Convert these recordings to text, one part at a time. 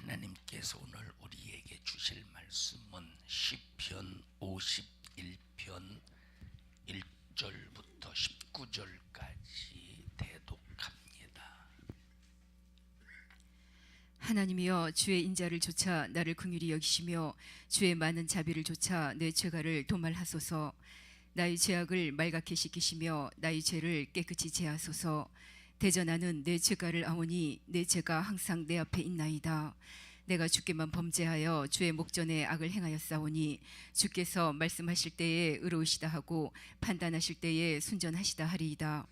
하나님께서 오늘 우리에게 주실 말씀은 시편 51편 1절부터 19절까지 대독합니다. 하나님이여 주의 인자를 조차 나를 긍휼히 여기시며 주의 많은 자비를 조차 내 죄가를 도말하소서 나의 죄악을 말갛게 씻기시며 나의 죄를 깨끗이 제하소서 대전하는 내 죄가를 아오니 내 죄가 항상 내 앞에 있나이다 내가 주께만 범죄하여 주의 목전에 악을 행하였사오니 주께서 말씀하실 때에 의로우시다 하고 판단하실 때에 순전하시다 하리이다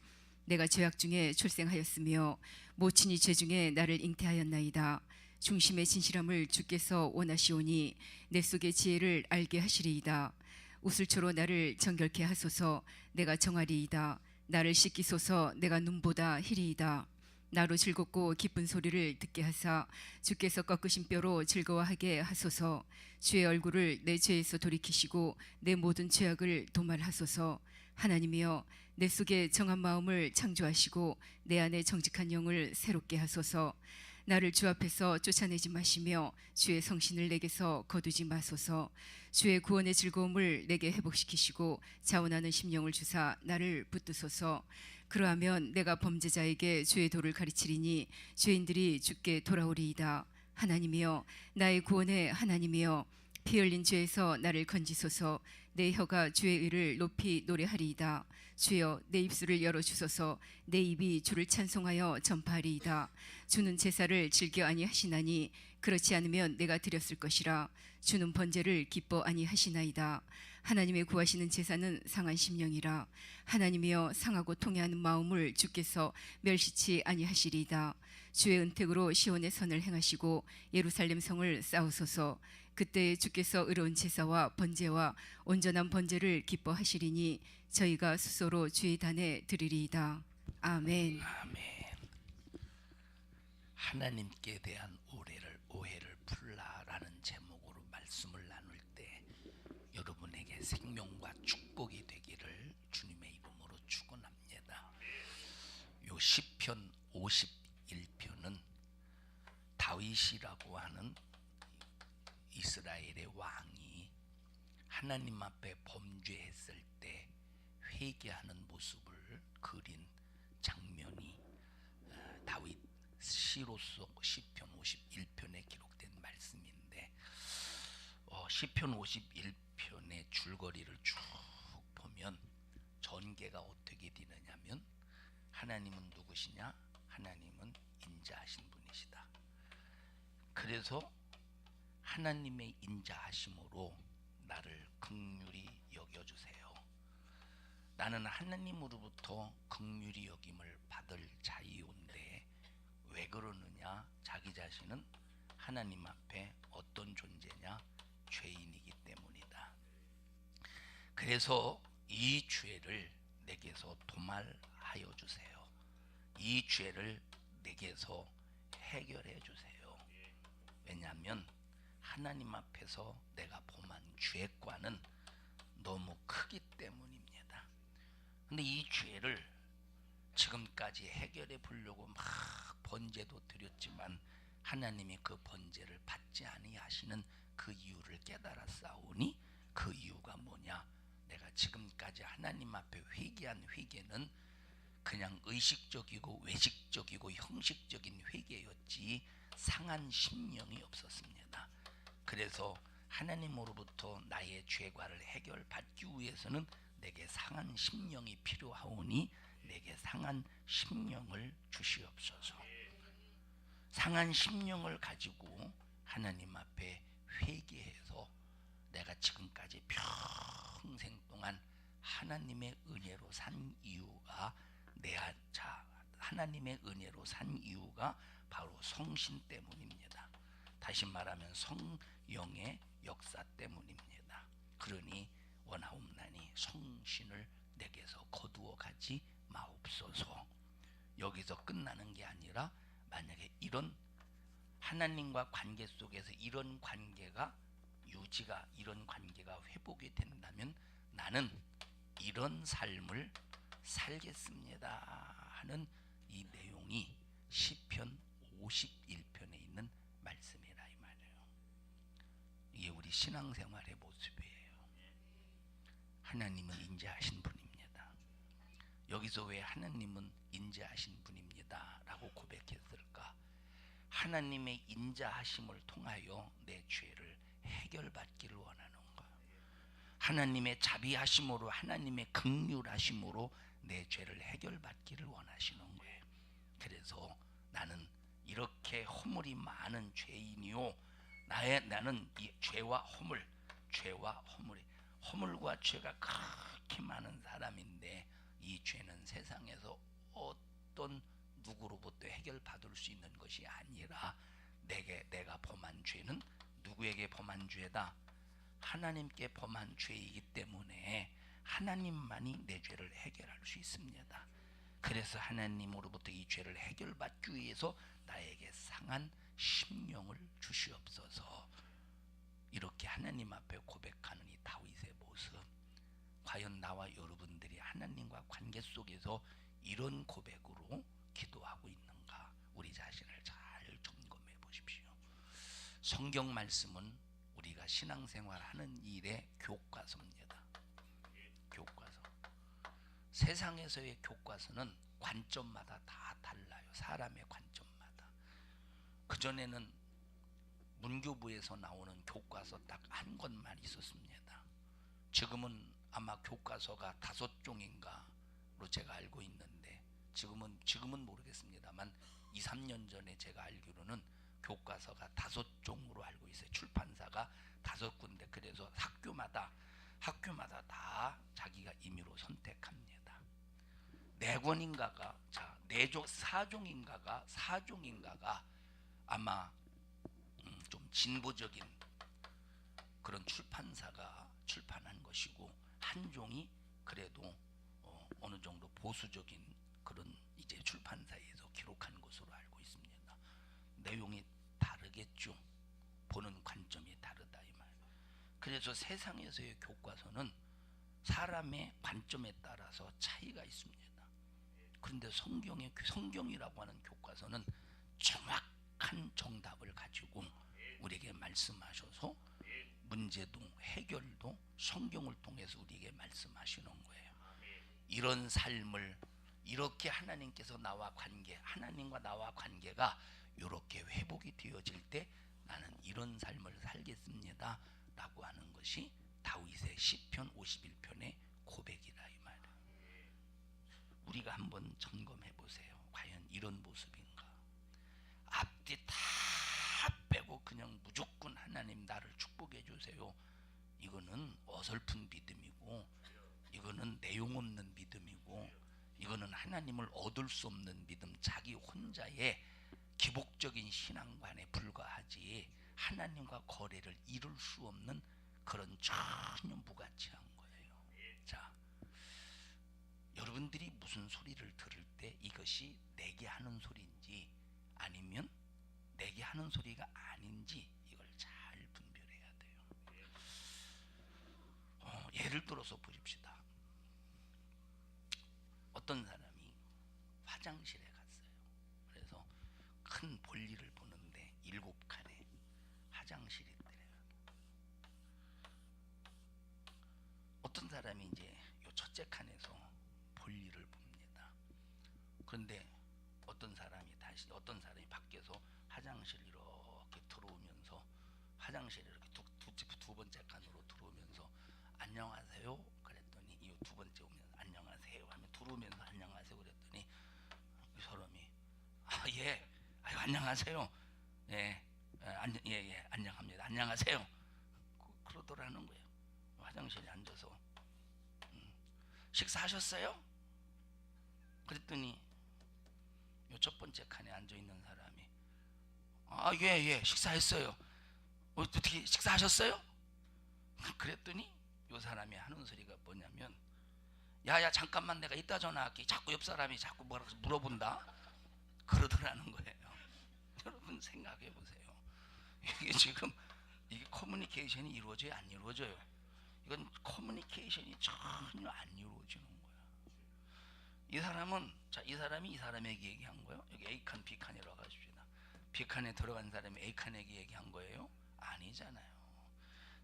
내가 죄악 중에 출생하였으며 모친이 죄 중에 나를 잉태하였나이다. 중심의 진실함을 주께서 원하시오니 내 속의 지혜를 알게 하시리이다. 우슬초로 나를 정결케 하소서 내가 정하리이다. 나를 씻기소서 내가 눈보다 희리이다. 나로 즐겁고 기쁜 소리를 듣게 하사 주께서 꺾으신 뼈로 즐거워하게 하소서. 주의 얼굴을 내 죄에서 돌이키시고 내 모든 죄악을 도말하소서. 하나님이여 내 속에 정한 마음을 창조하시고 내 안에 정직한 영을 새롭게 하소서 나를 주 앞에서 쫓아내지 마시며 주의 성신을 내게서 거두지 마소서. 주의 구원의 즐거움을 내게 회복시키시고 자원하는 심령을 주사 나를 붙드소서. 그러하면 내가 범죄자에게 주의 도를 가르치리니 죄인들이 주께 돌아오리이다. 하나님이여 나의 구원의 하나님이여 피 흘린 죄에서 나를 건지소서. 내 혀가 주의 의를 높이 노래하리이다. 주여 내 입술을 열어 주소서. 내 입이 주를 찬송하여 전파하리이다. 주는 제사를 즐겨 아니하시나니 그렇지 않으면 내가 드렸을 것이라. 주는 번제를 기뻐 아니하시나이다. 하나님의 구하시는 제사는 상한 심령이라. 하나님이여 상하고 통해하는 마음을 주께서 멸시치 아니하시리이다. 주의 은택으로 시온의 선을 행하시고 예루살렘 성을 쌓으소서 그때 주께서 의로운 제사와 번제와 온전한 번제를 기뻐하시리니 저희가 수소로 주의 단에 드리리이다. 아멘. 아멘. 하나님께 대한 오해를 오해를 풀라라는 제목으로 말씀을 나눌 때 여러분에게 생명과 축복이 되기를 주님의 이름으로 축원합니다. 요 시편 51편은 다윗이라고 하는 이스라엘의 왕이 하나님 앞에 범죄했을 때 회개하는 모습을 그린 장면이 어, 다윗 시로서 시편 51편에 기록된 말씀인데 어, 시편 51편의 줄거리를 쭉 보면 전개가 어떻게 되느냐면 하나님은 누구시냐? 하나님은 인자하신 분이시다. 그래서 하나님의 인자하심으로 나를 극률히 여겨주세요. 나는 하나님으로부터 극률히 여김을 받을 자이온데 왜 그러느냐? 자기 자신은 하나님 앞에 어떤 존재냐? 죄인이기 때문이다. 그래서 이 죄를 내게서 도말하여 주세요. 이 죄를 내게서 해결해 주세요. 왜냐하면 하나님 앞에서 내가 범한 죄과는 너무 크기 때문입니다. 근데 이 죄를 지금까지 해결해 보려고 막 번제도 드렸지만 하나님이 그 번제를 받지 아니하시는 그 이유를 깨달았사오니 그 이유가 뭐냐? 내가 지금까지 하나님 앞에 회개한 회개는 그냥 의식적이고 외식적이고 형식적인 회개였지 상한 심령이 없었습니다. 그래서 하나님으로부터 나의 죄과를 해결받기 위해서는 내게 상한 심령이 필요하오니 내게 상한 심령을 주시옵소서. 상한 심령을 가지고 하나님 앞에 회개해서 내가 지금까지 평생 동안 하나님의 은혜로 산 이유가 내 자 하나님의 은혜로 산 이유가 바로 성신 때문입니다. 다시 말하면 성 령의 역사 때문입니다. 그러니 원하옵나니 성신을 내게서 거두어 가지 마옵소서. 여기서 끝나는 게 아니라 만약에 이런 하나님과 관계 속에서 이런 관계가 유지가 이런 관계가 회복이 된다면 나는 이런 삶을 살겠습니다 하는 이 내용이 시편 51편에 있는 말씀이라 신앙생활의 모습이에요. 하나님은 인자하신 분입니다. 여기서 왜 하나님은 인자하신 분입니다라고 고백했을까? 하나님의 인자하심을 통하여 내 죄를 해결받기를 원하는 거예요. 하나님의 자비하심으로 하나님의 극률하심으로 내 죄를 해결받기를 원하시는 거예요. 그래서 나는 이렇게 허물이 많은 죄인이요. 나의 나는 이 죄와 허물, 죄와 허물이 허물과 죄가 그렇게 많은 사람인데 이 죄는 세상에서 어떤 누구로부터 해결받을 수 있는 것이 아니라 내게 내가 범한 죄는 누구에게 범한 죄다? 하나님께 범한 죄이기 때문에 하나님만이 내 죄를 해결할 수 있습니다. 그래서 하나님으로부터 이 죄를 해결받기 위해서 나에게 상한 심령을 주시옵소서. 이렇게 하나님 앞에 고백하는 이 다윗의 모습. 과연 나와 여러분들이 하나님과 관계 속에서 이런 고백으로 기도하고 있는가? 우리 자신을 잘 점검해 보십시오. 성경 말씀은 우리가 신앙생활 하는 일의 교과서입니다. 교과서. 세상에서의 교과서는 관점마다 다 달라요. 사람의 관점마다. 그 전에는 문교부에서 나오는 교과서 딱 한 권만 있었습니다. 지금은 아마 교과서가 다섯 종인가로 제가 알고 있는데 지금은 지금은 모르겠습니다만 2, 3년 전에 제가 알기로는 교과서가 다섯 종으로 알고 있어요. 출판사가 다섯 군데 그래서 학교마다 학교마다 다 자기가 임의로 선택합니다. 네 권인가가 자, 네종 사종인가가 사종인가가 아마 음, 좀 진보적인 그런 출판사가 출판한 것이고 한 종이 그래도 어, 어느 정도 보수적인 그런 이제 출판사에서 기록한 것으로 알고 있습니다. 내용이 다르겠죠. 보는 관점이 다르다 이 말. 그래서 세상에서의 교과서는 사람의 관점에 따라서 차이가 있습니다. 그런데 성경의 성경이라고 하는 교과서는 정확 한 정답을 가지고 우리에게 말씀하셔서 문제도 해결도 성경을 통해서 우리에게 말씀하시는 거예요. 이런 삶을 이렇게 하나님께서 나와 관계, 하나님과 나와 관계가 이렇게 회복이 되어질 때 나는 이런 삶을 살겠습니다. 라고 하는 것이 다윗의 시편 51편의 고백이라 이 말. 우리가 한번 점검해 보세요. 과연 이런 모습인가? 앞뒤 다 빼고 그냥 무조건 하나님 나를 축복해 주세요. 이거는 어설픈 믿음이고 이거는 내용 없는 믿음이고 이거는 하나님을 얻을 수 없는 믿음 자기 혼자의 기복적인 신앙관에 불과하지 하나님과 거래를 이룰 수 없는 그런 전혀 무가치한 거예요. 자, 여러분들이 무슨 소리를 들을 때 이것이 내게 하는 소리인지 아니면 내게 하는 소리가 아닌지 이걸 잘 분별해야 돼요. 어, 예를 들어서 보십시다. 어떤 사람이 화장실에 갔어요. 그래서 큰 볼일을 보는데 일곱 칸에 화장실이 있더래요. 어떤 사람이 이제 요 첫째 칸에서 볼일을 봅니다. 그런데 어떤 사람이 다시 어떤 사람이 밖에서 화장실 화장실 이렇게 두, 두, 두 번째 칸으로 들어오면서 안녕하세요 그랬더니 이 두 번째 오면 안녕하세요 하면 들어오면서 안녕하세요 그랬더니 이 사람이 아예. 아유 안녕하세요. 예, 예, 안, 예, 예, 안녕합니다. 안녕하세요. 그, 그러더라는 거예요. 화장실에 앉아서. 음, 식사하셨어요? 그랬더니 요 첫 번째 칸에 앉아 있는 사람이 아 예 예. 식사했어요. 어, 어떻게 식사하셨어요? 그랬더니 요 사람이 하는 소리가 뭐냐면 야야 잠깐만 내가 이따 전화할게. 자꾸 옆 사람이 자꾸 뭐라 물어본다. 그러더라는 거예요. 여러분 생각해 보세요. 이게 지금 이게 커뮤니케이션이 이루어져요 안 이루어져요? 이건 커뮤니케이션이 전혀 안 이루어지는 거야. 이 사람은 자 이 사람이 이 사람에게 얘기한 거예요. 여기 A 칸, B 칸이라고 하십시다. B 칸에 들어간 사람이 A 칸에게 얘기한 거예요? 아니잖아요.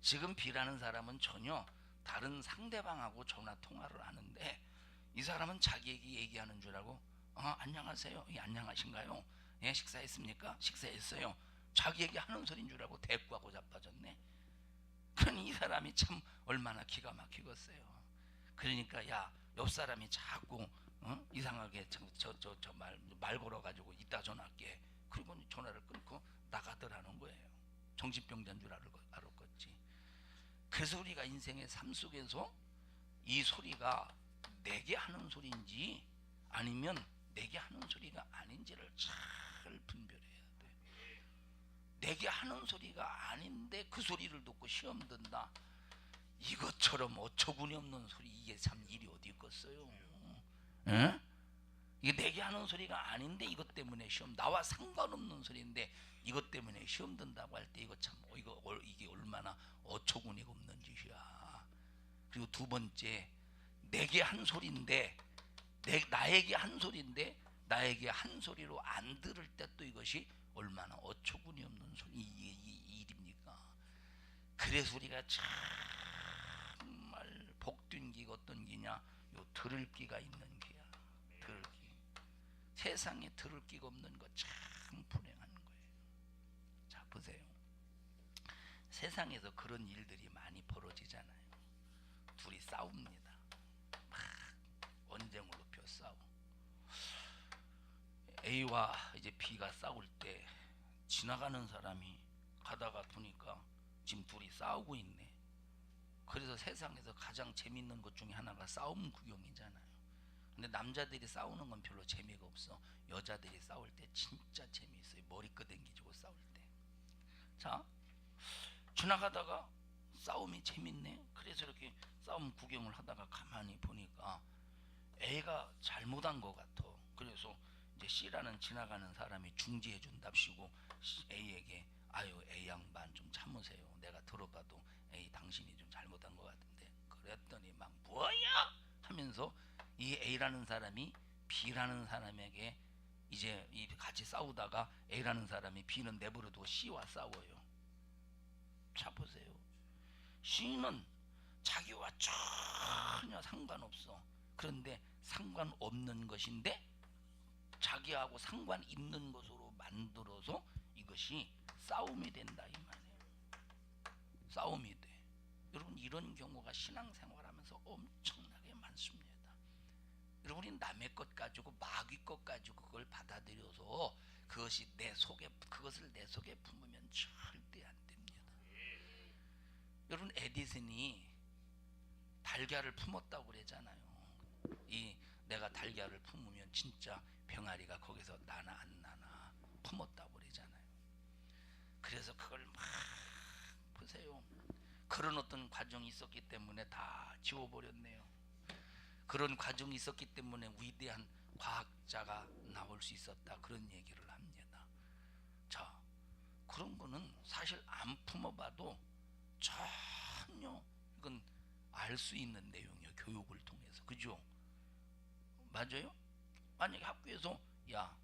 지금 B라는 사람은 전혀 다른 상대방하고 전화 통화를 하는데 이 사람은 자기에게 얘기하는 줄 알고 어, 안녕하세요. 예, 안녕하신가요? 예, 식사했습니까? 식사했어요. 자기에게 하는 소리인 줄 알고 대꾸하고 자빠졌네. 그러니 이 사람이 참 얼마나 기가 막히겠어요. 그러니까 야 옆 사람이 자꾸 어? 이상하게 저저저말말 걸어가지고 이따 전화할게. 그리고 전화를 끊고 나가더라는 거예요. 정신병자인 줄 알았겠지. 그래서 우리가 인생의 삶 속에서 이 소리가 내게 하는 소리인지 아니면 내게 하는 소리가 아닌지를 잘 분별해야 돼. 내게 하는 소리가 아닌데 그 소리를 듣고 시험 든다. 이것처럼 어처구니 없는 소리 이게 참 일이 어디 있겠어요? 예? 이게 내게 하는 소리가 아닌데 이것 때문에 시험 나와 상관없는 소리인데 이것 때문에 시험 든다고 할 때 이거 참 어, 이거 얼- 이게 얼마나 어처구니가 없는 짓이야. 그리고 두 번째 내게 한 소리인데 내 나에게 한 소리인데 나에게 한 소리로 안 들을 때 또 이것이 얼마나 어처구니 없는 소리 이, 이 일입니까? 그래서 우리가 정말 복된 기가 어떤 기냐? 요 들을 기가 있는 기. 세상에 들을 기가 없는 거 참 불행한 거예요. 자 보세요. 세상에서 그런 일들이 많이 벌어지잖아요. 둘이 싸웁니다. 막 언쟁을 높여 싸워. A와 이제 B가 싸울 때 지나가는 사람이 가다가 보니까 지금 둘이 싸우고 있네. 그래서 세상에서 가장 재밌는 것 중에 하나가 싸움 구경이잖아요. 근데 남자들이 싸우는 건 별로 재미가 없어. 여자들이 싸울 때 진짜 재미있어요. 머리끄 댕기지고 싸울 때. 자, 지나가다가 싸움이 재밌네. 그래서 이렇게 싸움 구경을 하다가 가만히 보니까 A가 잘못한 것 같아. 그래서 이제 C라는 지나가는 사람이 중지해 준답시고 A에게 아유 A 양반 좀 참으세요. 내가 들어봐도 A 당신이 좀 잘못한 것 같은데 그랬더니 막 뭐야 하면서 이 A라는 사람이 B라는 사람에게 이제 이 같이 싸우다가 A라는 사람이 B는 내버려 두고 C와 싸워요. 자 보세요. C는 자기와 전혀 상관없어. 그런데 상관없는 것인데 자기하고 상관 있는 것으로 만들어서 이것이 싸움이 된다 이 말이에요. 싸움이 돼. 여러분 이런 경우가 신앙생활하면서 엄청나게 많습니다. 여러분이 남의 것 가지고 마귀 것 가지고 그걸 받아들여서 그것이 내 속에 그것을 내 속에 품으면 절대 안 됩니다. 여러분 에디슨이 달걀을 품었다고 그러잖아요. 이 내가 달걀을 품으면 진짜 병아리가 거기서 나나 안 나나 품었다고 그러잖아요. 그래서 그걸 막 보세요. 그런 어떤 과정이 있었기 때문에 다 지워버렸네요. 그런 과정이 있었기 때문에 위대한 과학자가 나올 수 있었다 그런 얘기를 합니다. 자, 그런 거는 사실 안 품어봐도 전혀 이건 알 수 있는 내용이에요. 교육을 통해서 그죠? 맞아요? 만약에 학교에서 야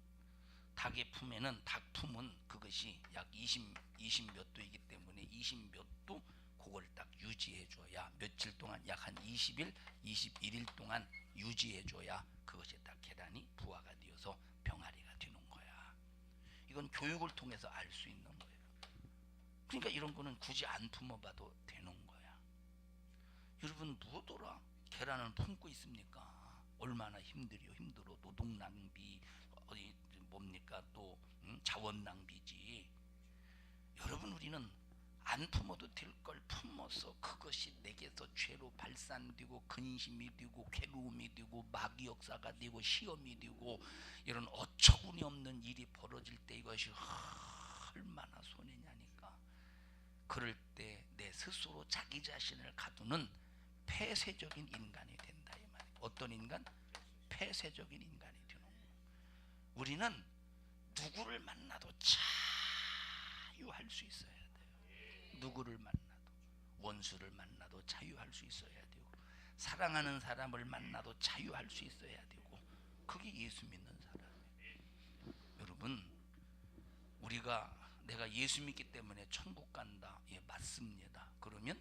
닭의 품에는 닭 품은 그것이 약 20, 20 몇 도이기 때문에 20 몇 도 그걸 딱 유지해 줘야 며칠 동안 약 한 20일, 21일 동안 유지해 줘야 그것이 딱 계란이 부화가 되어서 병아리가 되는 거야. 이건 교육을 통해서 알 수 있는 거예요. 그러니까 이런 거는 굳이 안 품어봐도 되는 거야. 여러분 무엇더라 계란을 품고 있습니까? 얼마나 힘들이요 힘들어 노동 낭비 어디 뭡니까 또 음, 자원 낭비지. 여러분 우리는 안 품어도 될 걸 품어서 그것이 내게서 죄로 발산되고 근심이 되고 괴로움이 되고 마귀 역사가 되고 시험이 되고 이런 어처구니 없는 일이 벌어질 때 이것이 얼마나 손해냐니까. 그럴 때 내 스스로 자기 자신을 가두는 폐쇄적인 인간이 된다 이 말이에요. 어떤 인간? 폐쇄적인 인간이 되는 거예요. 우리는 누구를 만나도 자유할 수 있어야 돼요. 누구를 만나도 원수를 만나도 자유할 수 있어야 되고 사랑하는 사람을 만나도 자유할 수 있어야 되고 그게 예수 믿는 사람이에요. 여러분 우리가 내가 예수 믿기 때문에 천국 간다. 예, 맞습니다. 그러면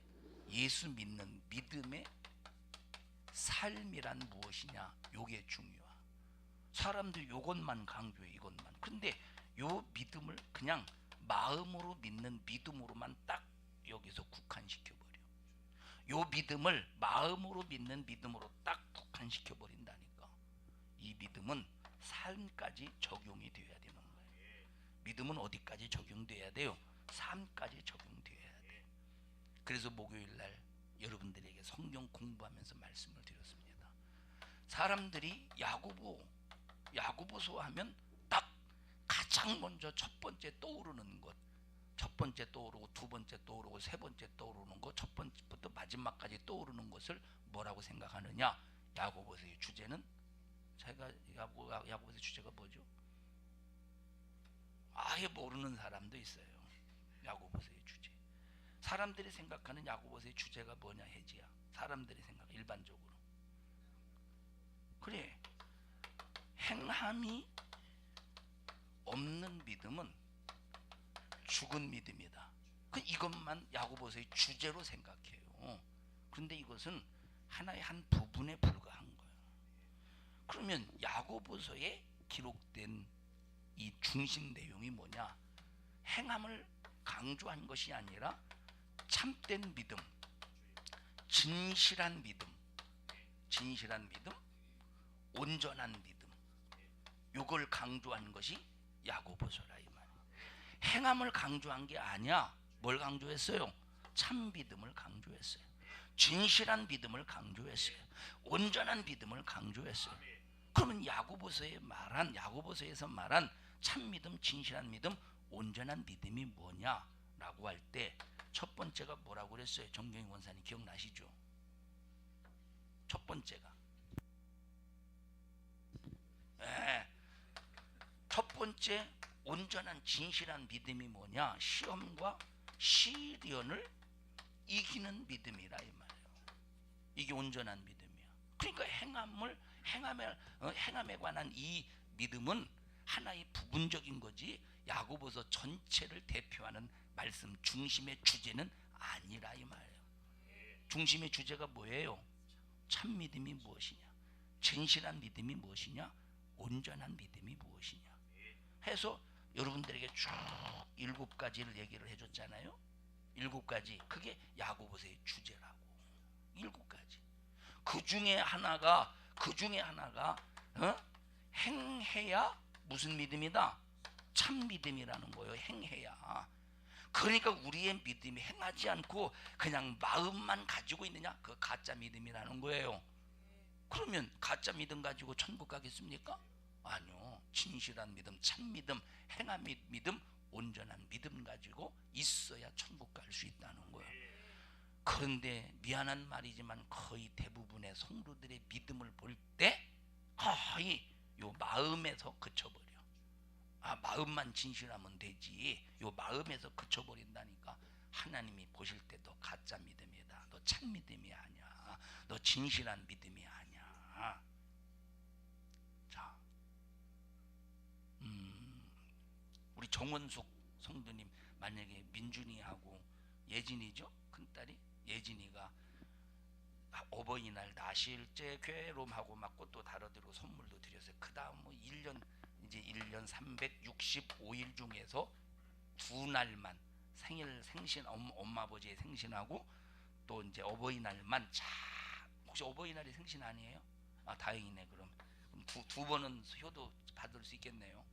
예수 믿는 믿음의 삶이란 무엇이냐? 요게 중요하. 사람들 요것만 강조해 이것만. 근데 요 믿음을 그냥 마음으로 믿는 믿음으로만 딱 여기서 국한시켜 버려. 요 믿음을 마음으로 믿는 믿음으로 딱 국한시켜 버린다니까. 이 믿음은 삶까지 적용이 되어야 되는 거예요. 믿음은 어디까지 적용돼야 돼요? 삶까지 적용돼야 돼. 그래서 목요일 날 여러분들에게 성경 공부하면서 말씀을 드렸습니다. 사람들이 야고보 야고보서 하면 딱 가장 먼저 첫 번째 떠오르는 것. 첫 번째 떠오르고 두 번째 떠오르고 세 번째 떠오르는 것, 첫 번째부터 마지막까지 떠오르는 것을 뭐라고 생각하느냐? 야고보서의 주제는 제가 야고 야고보서의 주제가 뭐죠? 아예 모르는 사람도 있어요. 야고보서의 주제. 사람들이 생각하는 야고보서의 주제가 뭐냐 해지야. 사람들이 생각 일반적으로. 그래. 행함이 없는 믿음은 죽은 믿음이다. 그 이것만 야고보서의 주제로 생각해요. 그런데 이것은 하나의 한 부분에 불과한 거예요. 그러면 야고보서에 기록된 이 중심 내용이 뭐냐? 행함을 강조한 것이 아니라 참된 믿음, 진실한 믿음, 진실한 믿음, 온전한 믿음. 요걸 강조한 것이 야고보서라 이 말. 행함을 강조한 게 아니야. 뭘 강조했어요? 참 믿음을 강조했어요. 진실한 믿음을 강조했어요. 온전한 믿음을 강조했어요. 그러면 야고보서에 말한 야고보서에서 말한 참 믿음, 진실한 믿음, 온전한 믿음이 뭐냐라고 할 때 첫 번째가 뭐라고 그랬어요? 정경희 원사님 기억나시죠? 첫 번째가 예. 첫 번째 온전한 진실한 믿음이 뭐냐? 시험과 시련을 이기는 믿음이라 이 말이에요. 이게 온전한 믿음이야. 그러니까 행함을 행함에 어, 행함에 관한 이 믿음은 하나의 부분적인 거지 야고보서 전체를 대표하는 말씀 중심의 주제는 아니라 이 말이에요. 중심의 주제가 뭐예요? 참 믿음이 무엇이냐? 진실한 믿음이 무엇이냐? 온전한 믿음이 무엇이냐? 해서 여러분들에게 쭉 일곱 가지를 얘기를 해줬잖아요. 일곱 가지 그게 야고보서의 주제라고. 일곱 가지. 그 중에 하나가 그 중에 하나가 어? 행해야 무슨 믿음이다? 참 믿음이라는 거예요. 행해야. 그러니까 우리의 믿음이 행하지 않고 그냥 마음만 가지고 있느냐? 그 가짜 믿음이라는 거예요. 그러면 가짜 믿음 가지고 천국 가겠습니까? 아니요. 진실한 믿음, 참 믿음, 행함 믿음, 온전한 믿음 가지고 있어야 천국 갈 수 있다는 거예요. 그런데 미안한 말이지만 거의 대부분의 성도들의 믿음을 볼 때 거의 요 마음에서 그쳐버려. 아 마음만 진실하면 되지. 요 마음에서 그쳐버린다니까 하나님이 보실 때 너 가짜 믿음이다. 너 참 믿음이 아니야. 너 진실한 믿음이 아니야. 자, 음, 우리 정원숙 성도님 만약에 민준이하고 예진이죠 큰 딸이 예진이가 어버이날 나실제 괴로움하고 막 꽃도 다뤄드리고 선물도 드렸어요. 그 다음 뭐 1년 이제 1년 365일 중에서 두 날만 생일 생신 엄, 엄마 아버지의 생신하고 또 이제 어버이날만 자 혹시 어버이날이 생신 아니에요? 아 다행이네 그럼 두, 두 번은 효도 받을 수 있겠네요.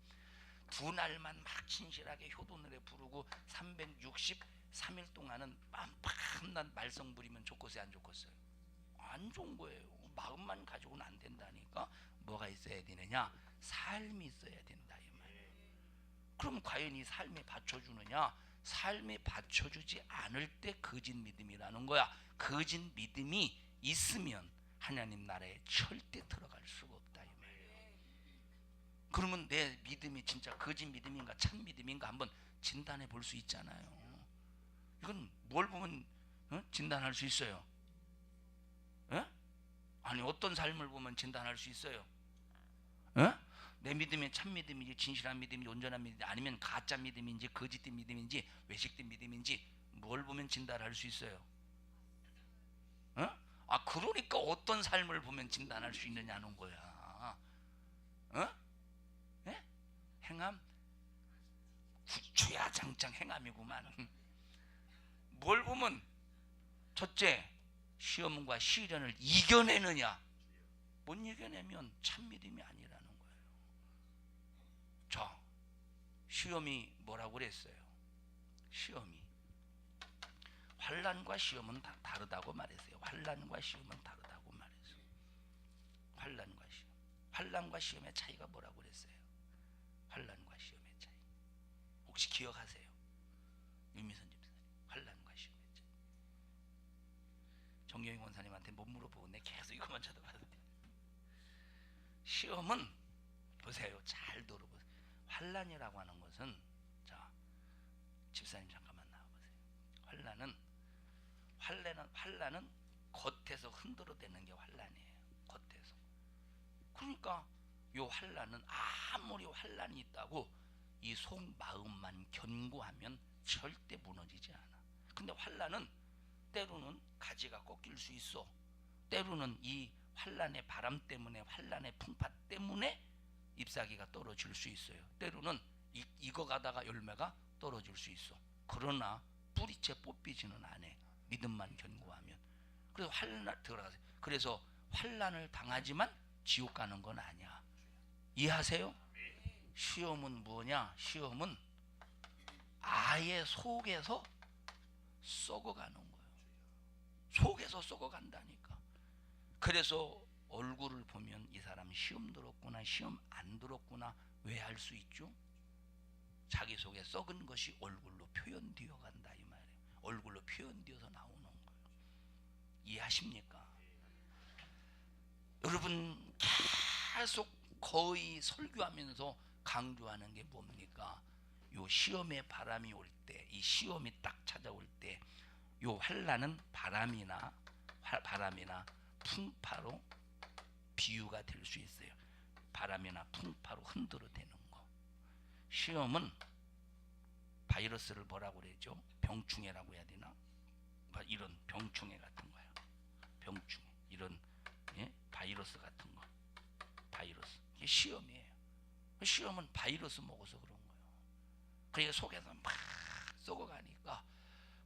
두 날만 막 신실하게 효도 노래 부르고 363일 동안은 빰빰난 말썽 부리면 좋겠어요 안 좋겠어요? 안 좋은 거예요. 마음만 가지고는 안 된다니까 뭐가 있어야 되느냐? 삶이 있어야 된다 이 말이에요. 그럼 과연 이 삶에 받쳐주느냐? 삶에 받쳐주지 않을 때 거짓 믿음이라는 거야. 거짓 믿음이 있으면 하나님 나라에 절대 들어갈 수가 없다. 그러면 내 믿음이 진짜 거짓 믿음인가 참 믿음인가 한번 진단해 볼 수 있잖아요. 이건 뭘 보면 어? 진단할 수 있어요. 예? 아니 어떤 삶을 보면 진단할 수 있어요. 예? 내 믿음이 참 믿음인지 진실한 믿음인지 온전한 믿음인지 아니면 가짜 믿음인지 거짓된 믿음인지 외식된 믿음인지 뭘 보면 진단할 수 있어요. 어? 아 그러니까 어떤 삶을 보면 진단할 수 있느냐는 거야. 어? 예? 행함 주야장창 행함이구만. 뭘 보면 첫째 시험과 시련을 이겨내느냐 못 이겨내면 참 믿음이 아니라는 거예요. 자 시험이 뭐라고 그랬어요? 시험이 환란과 시험은 다 다르다고 말했어요. 환란과 시험은 다르다고 말했어요. 환란과 시험. 환란과 시험의 차이가 뭐라고 그랬어요? 환란과 시험의 차이. 혹시 기억하세요? 윤미선 집사님. 환란과 시험의 차이. 정경희 원사님한테 못 물어보고 내 계속 이것만 쳐다봤는데 시험은 보세요. 잘 들어보세요. 환란이라고 하는 것은 자 집사님 잠깐만 나와보세요. 환란은 환란은 환란은 겉에서 흔들어대는 게 환란이에요. 겉에서. 그러니까 요 환란은 아무리 환란이 있다고 이 속 마음만 견고하면 절대 무너지지 않아. 근데 환란은 때로는 가지가 꺾일 수 있어. 때로는 이 환란의 바람 때문에 환란의 풍파 때문에 잎사귀가 떨어질 수 있어요. 때로는 이, 익어가다가 열매가 떨어질 수 있어. 그러나 뿌리채 뽑히지는 않아. 믿음만 견고하면. 그래서 환란 들어가세요. 그래서 환란을 당하지만 지옥 가는 건 아니야. 이해하세요? 시험은 뭐냐? 시험은 아예 속에서 썩어가는 거예요. 속에서 썩어간다니까. 그래서 얼굴을 보면 이 사람 시험 들었구나, 시험 안 들었구나 왜할수 있죠? 자기 속에 썩은 것이 얼굴로 표현되어 간다 이 말이에요. 얼굴로 표현되어서 나오는 거예요. 이해하십니까? 여러분 계속 거의 설교하면서 강조하는 게 뭡니까? 요 시험의 바람이 올 때, 이 시험이 딱 찾아올 때, 요 환란은 바람이나 화- 바람이나 풍파로 비유가 될 수 있어요. 바람이나 풍파로 흔들어대는 거. 시험은 바이러스를 뭐라고 그러죠? 병충해라고 해야 되나? 바- 이런 병충해 같은 거야. 병충해. 이런 예? 바이러스 같은 거. 바이러스. 이게 시험이에요. 시험은 바이러스 먹어서 그런 거예요. 그러니까 속에서 막 썩어가니까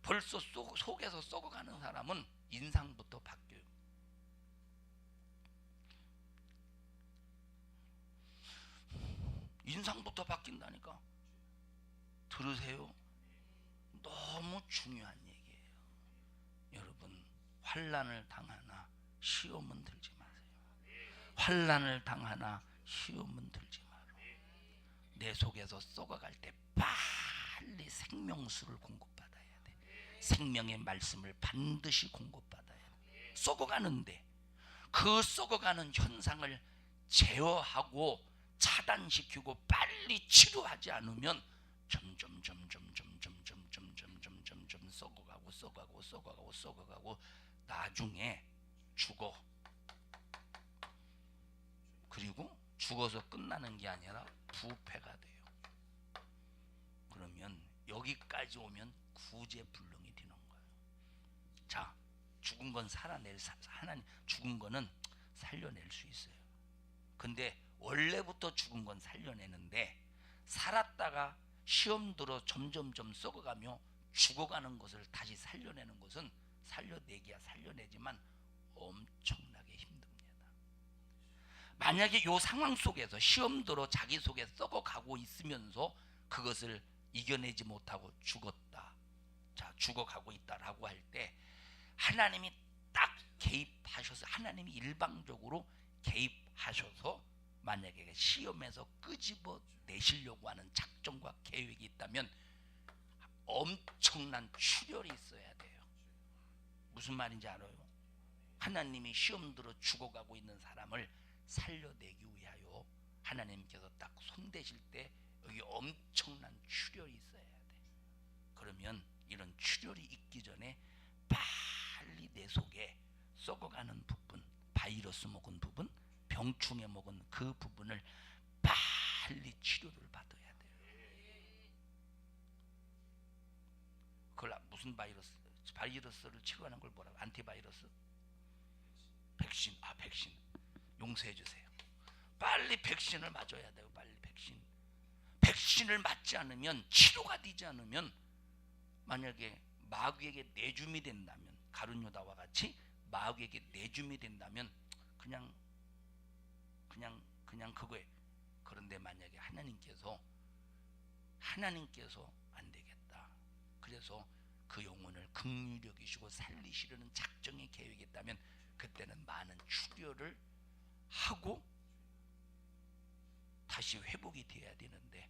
벌써 속, 속에서 썩어가는 사람은 인상부터 바뀌어요. 인상부터 바뀐다니까. 들으세요? 너무 중요한 얘기예요. 여러분 환란을 당하나 시험은 들지 마세요. 환란을 당하나 시험은 들지 마라. 내 속에서 썩어갈 때 빨리 생명수를 공급받아야 돼. 생명의 말씀을 반드시 공급받아야 돼. 썩어가는데 그 썩어가는 현상을 제어하고 차단시키고 빨리 치료하지 않으면 점점 점점 점점 점점 점점 점점 썩어가고 썩어가고 썩어가고 썩어가고 나중에 죽어. 그리고 죽어서 끝나는 게 아니라 부패가 돼요. 그러면 여기까지 오면 구제불능이 되는 거예요. 자, 죽은 건 살아낼 사- 하나님 죽은 거는 살려낼 수 있어요. 근데 원래부터 죽은 건 살려내는데 살았다가 시험 들어 점점점 썩어가며 죽어가는 것을 다시 살려내는 것은 살려내기야 살려내지만 힘듭니다. 만약에 요 상황 속에서 시험 들어 자기 속에 썩어가고 있으면서 그것을 이겨내지 못하고 죽었다. 자, 죽어가고 있다라고 할 때 하나님이 딱 개입하셔서 하나님이 일방적으로 개입하셔서 만약에 시험에서 끄집어 내시려고 하는 작정과 계획이 있다면 엄청난 출혈이 있어야 돼요. 무슨 말인지 알아요? 하나님이 시험 들어 죽어가고 있는 사람을 살려내기 위하여 하나님께서 딱 손대실 때 여기 엄청난 출혈이 있어야 돼. 그러면 이런 출혈이 있기 전에 빨리 내 속에 썩어가는 부분, 바이러스 먹은 부분, 병충해 먹은 그 부분을 빨리 치료를 받아야 돼요. 그걸 아- 무슨 바이러스? 바이러스를 치료하는 걸 뭐라고? 안티바이러스? 백신. 아, 백신. 용서해 주세요. 빨리 백신을 맞아야 돼요. 빨리 백신. 백신을 맞지 않으면 치료가 되지 않으면 만약에 마귀에게 내줌이 된다면 가룟유다와 같이 마귀에게 내줌이 된다면 그냥 그냥 그냥 그거에 그런데 만약에 하나님께서 하나님께서 안 되겠다. 그래서 그 영혼을 극률히 여기시고 살리시려는 작정의 계획이 있다면 그때는 많은 출혈을 하고 다시 회복이 돼야 되는데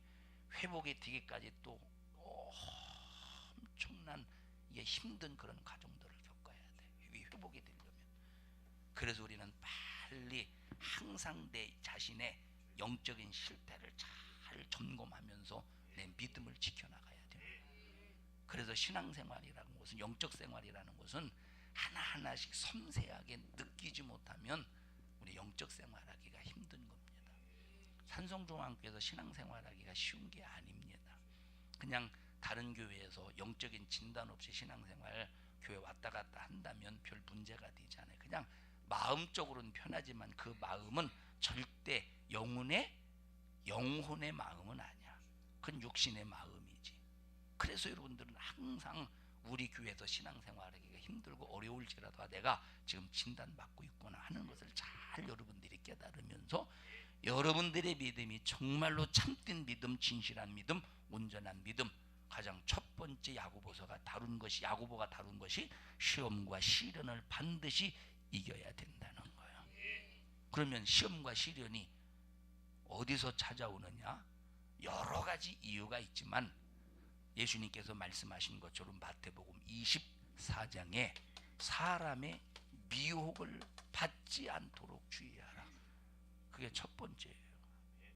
회복이 되기까지 또 엄청난 힘든 그런 과정들을 겪어야 돼. 이 회복이 되려면. 그래서 우리는 빨리 항상 내 자신의 영적인 실태를 잘 점검하면서 내 믿음을 지켜나가야 돼요. 그래서 신앙생활이라는 것은 영적 생활이라는 것은 하나하나씩 섬세하게 느끼지 못하면 우리 영적 생활하기가 힘든 겁니다. 산성중앙교에서 신앙생활하기가 쉬운 게 아닙니다. 그냥 다른 교회에서 영적인 진단 없이 신앙생활 교회 왔다 갔다 한다면 별 문제가 되지 않아요. 그냥 마음적으로는 편하지만 그 마음은 절대 영혼의 영혼의 마음은 아니야. 그건 육신의 마음이지. 그래서 여러분들은 항상 우리 교회에서 신앙생활하기가 힘들고 어려울지라도 아, 내가 지금 진단받고 있구나 하는 것을 잘 여러분들이 깨달으면서 여러분들의 믿음이 정말로 참된 믿음, 진실한 믿음, 온전한 믿음 가장 첫 번째 야고보서가 다룬 것이 야고보가 다룬 것이 시험과 시련을 반드시 이겨야 된다는 거예요. 그러면 시험과 시련이 어디서 찾아오느냐? 여러 가지 이유가 있지만 예수님께서 말씀하신 것처럼 마태복음 24장에 사람의 미혹을 받지 않도록 주의하라. 그게 첫 번째예요.